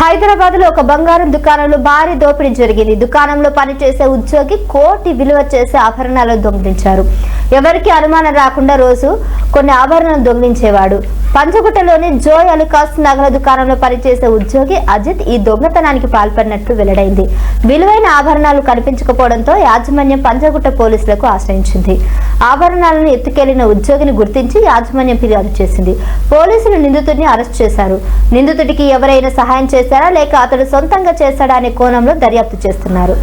హైదరాబాద్లో ఒక బంగారం దుకాణంలో భారీ దోపిడీ జరిగింది. దుకాణంలో పనిచేసే ఉద్యోగి కోటి విలువ చేసే ఆభరణాలను దొంగిలించారు. ఎవరికి అనుమానం రాకుండా రోజు కొన్ని ఆభరణాలు దొంగిలించేవాడు. పంచగుట్టలోని జోయ్ అలికాస్ నగల దుకాణంలో పనిచేసే ఉద్యోగి అజిత్ ఈ దొంగతనానికి పాల్పడినట్లు వెల్లడైంది. విలువైన ఆభరణాలు కనిపించకపోవడంతో యాజమాన్యం పంచగుట్ట పోలీసులకు ఆశ్రయించింది. ఆభరణాలను ఎత్తుకెళ్ళిన ఉద్యోగిని గుర్తించి యాజమాన్యం ఫిర్యాదు చేసింది. పోలీసులు నిందితుడిని అరెస్ట్ చేశారు. నిందితుడికి ఎవరైనా సహాయం చేశారా లేక అతడు సొంతంగా చేశాడా అనే కోణంలో దర్యాప్తు చేస్తున్నారు.